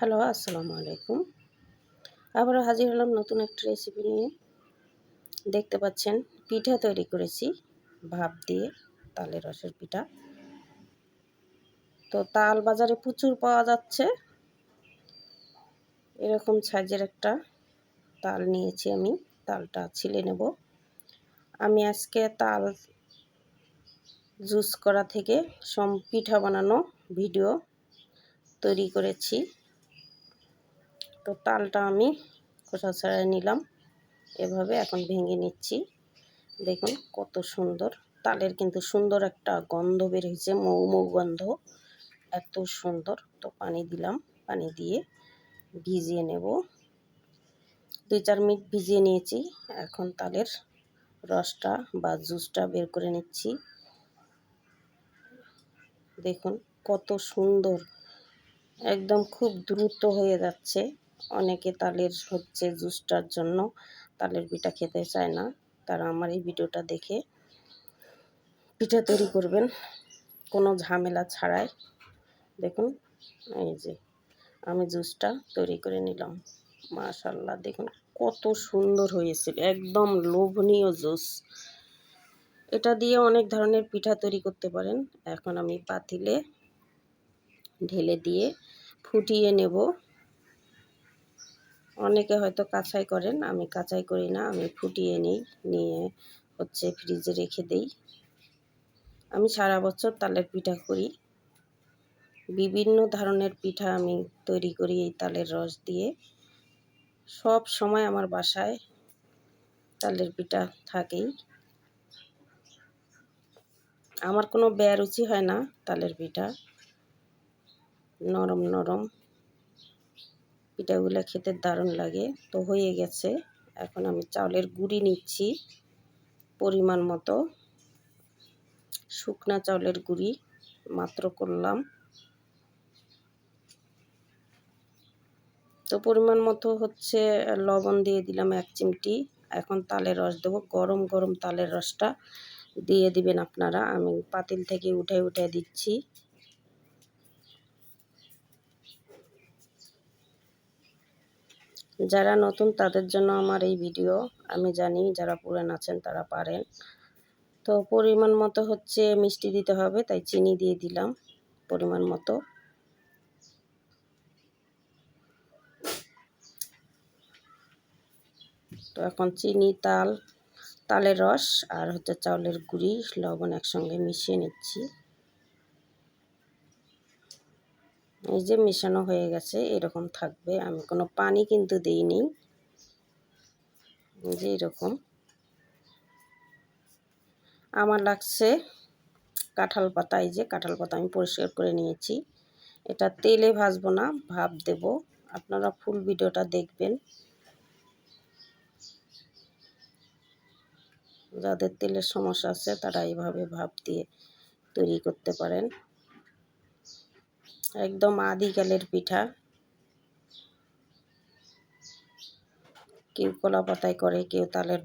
Hello, আসসালামু আলাইকুম। আবারও হাজির হলাম নতুন একটা রেসিপি নিয়ে। দেখতে পাচ্ছেন, পিঠা তৈরি করেছি, ভাপ দিয়ে তালের রসের পিঠা। তো তাল বাজারে প্রচুর পাওয়া যাচ্ছে। এরকম সাইজের একটা তাল নিয়েছি আমি, তালটা ছিলে নেব। আমি আজকে তাল জুস করা থেকে সম, পিঠা বানানো ভিডিও তৈরি করেছি। তো তালটা আমি খোসা ছাড়াই নিলাম। এভাবে এখন ভেঙে নিচ্ছি। দেখুন কত সুন্দর। তালের কিন্তু সুন্দর একটা গন্ধ বের হয়েছে, মৌ মৌ গন্ধ। এত সুন্দর। তো পানি দিলাম, পানি দিয়ে ভিজিয়ে নেব। দুই চার মিনিট ভিজিয়ে নিয়েছি। এখন তালের রসটা বা জুসটা বের করে নিচ্ছি। দেখুন কত সুন্দর। একদম খুব দ্রুত হয়ে যাচ্ছে। অনেকে তালের হচ্ছে জুসটার জন্য তালের পিঠা খেতে চায় না। তারা আমার এই ভিডিওটা দেখে পিঠা তৈরি করবেন, কোনো ঝামেলা ছাড়াই। দেখুন, এই যে আমি জুসটা তৈরি করে নিলাম। মাশাল্লাহ দেখুন কত সুন্দর হয়েছিল একদম লোভনীয় জুস। এটা দিয়ে অনেক ধরনের পিঠা তৈরি করতে পারেন। এখন আমি পাতিলে ঢেলে দিয়ে ফুটিয়ে নেব। অনেকে হয়তো কাঁচাই করেন, আমি কাঁচাই করি না, আমি ফুটিয়ে নিই, নিয়ে হচ্ছে ফ্রিজে রেখে দেই। আমি সারা বছর তালের পিঠা করি। বিভিন্ন ধরনের পিঠা আমি তৈরি করি এই তালের রস দিয়ে। সব সময় আমার বাসায় তালের পিঠা থাকেই। আমার কোনো রুচি হয় না তালের পিঠা। নরম নরম। পিঠাগুলো খেতে দারুণ লাগে। তো হয়ে গেছে। এখন আমি চাউলের গুঁড়ি নিচ্ছি পরিমাণ মতো। শুকনা চাউলের গুঁড়ি মাত্র করলাম। তো পরিমাণ মতো হচ্ছে লবণ দিয়ে দিলাম এক চিমটি। এখন তালের রস দেবো। গরম গরম তালের রসটা দিয়ে দিবেন আপনারা। আমি পাতিল থেকে উঠে উঠে দিচ্ছি। যারা নতুন, তাদের জন্য আমার এই ভিডিও। আমি জানি যারা পুরান আছেন, তারা পারেন। তো পরিমাণ মতো হচ্ছে মিষ্টি দিতে হবে, তাই চিনি দিয়ে দিলাম পরিমাণ মতো। তো এখন চিনি, তাল, তালের রস আর হচ্ছে চাউলের গুঁড়ি, লবণ একসঙ্গে মিশিয়ে নিচ্ছি। এই যে মেশানো হয়ে গেছে, এরকম থাকবে। আমি কোনো পানি কিন্তু দিইনি। যে এরকম। আমার লাগছে কাঁঠাল পাতা, এই যে কাঁঠাল পাতা আমি পরিষ্কার করে নিয়েছি। এটা তেলে ভাজবো না, ভাপ দেব। আপনারা ফুল ভিডিওটা দেখবেন। যাদের তেলের সমস্যা আছে, তারা এইভাবে ভাপ দিয়ে তৈরি করতে পারেন। একদম আদিকালের পিঠা। কেউ কলা পাতায় করে, কেউ তালের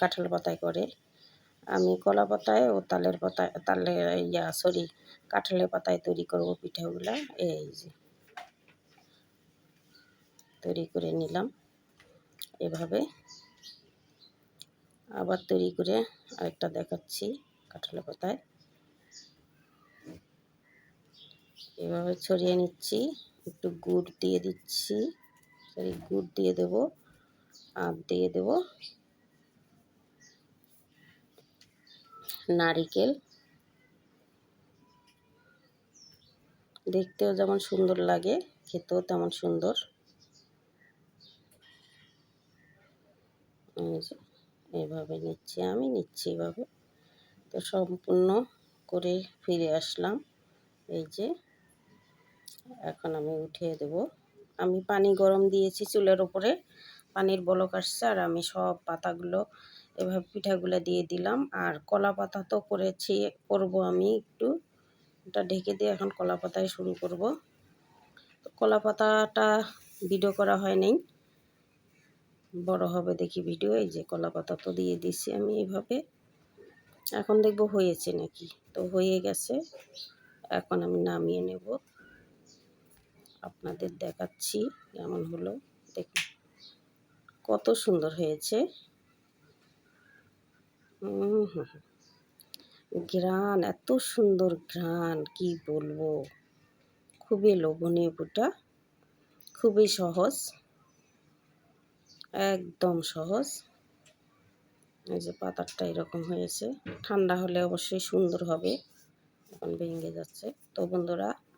কাঁঠাল পাতায় করে। আমি কলা পাতায় ও তালের পাতায় তালের ইয়া সরি কাঁঠালের পাতায় তৈরি করব পিঠাগুলা। এই যে, তৈরি করে নিলাম। এভাবে আবার তৈরি করে আরেকটা দেখাচ্ছি কাঁঠালের পাতায়। এভাবে ছড়িয়ে নিচ্ছি। একটু গুড় দিয়ে দিচ্ছি। সরি, গুড় দিয়ে দেব আর দিয়ে দেব। নারিকেল। দেখতেও যেমন সুন্দর লাগে, খেতেও তেমন সুন্দর। এভাবে নিচ্ছি আমি, নিচ্ছি এভাবে। তো সম্পূর্ণ করে ফিরে আসলাম। এই যে এখন আমি উঠিয়ে দেব। আমি পানি গরম দিয়েছি চুলের ওপরে পানির বলক আসছে আর আমি সব পাতাগুলো, এভাবে পিঠাগুলো দিয়ে দিলাম। আর কলা পাতা তো করেছি, করব আমি একটু। এটা ঢেকে দিয়ে এখন কলা পাতায় শুরু করব। কলা পাতাটা ভিডিও করা হয়নি বড় হবে দেখি ভিডিও, এই যে কলা পাতা তো দিয়ে দিছি আমি এইভাবে। এখন দেখব হয়েছে নাকি। তো হয়ে গেছে, এখন আমি নামিয়ে নেব। আপনাদের দেখাচ্ছি, কেমন হলো? দেখুন, কত সুন্দর হয়েছে। ঘ্রাণ, এত সুন্দর ঘ্রাণ, কি বলব? খুবই লোভনীয় পুটা, খুবই সহজ, একদম সহজ। এই যে পাতারটা এরকম হয়েছে, ঠান্ডা হলে অবশ্যই সুন্দর হবে, এখন ভেঙে যাচ্ছে। তো বন্ধুরা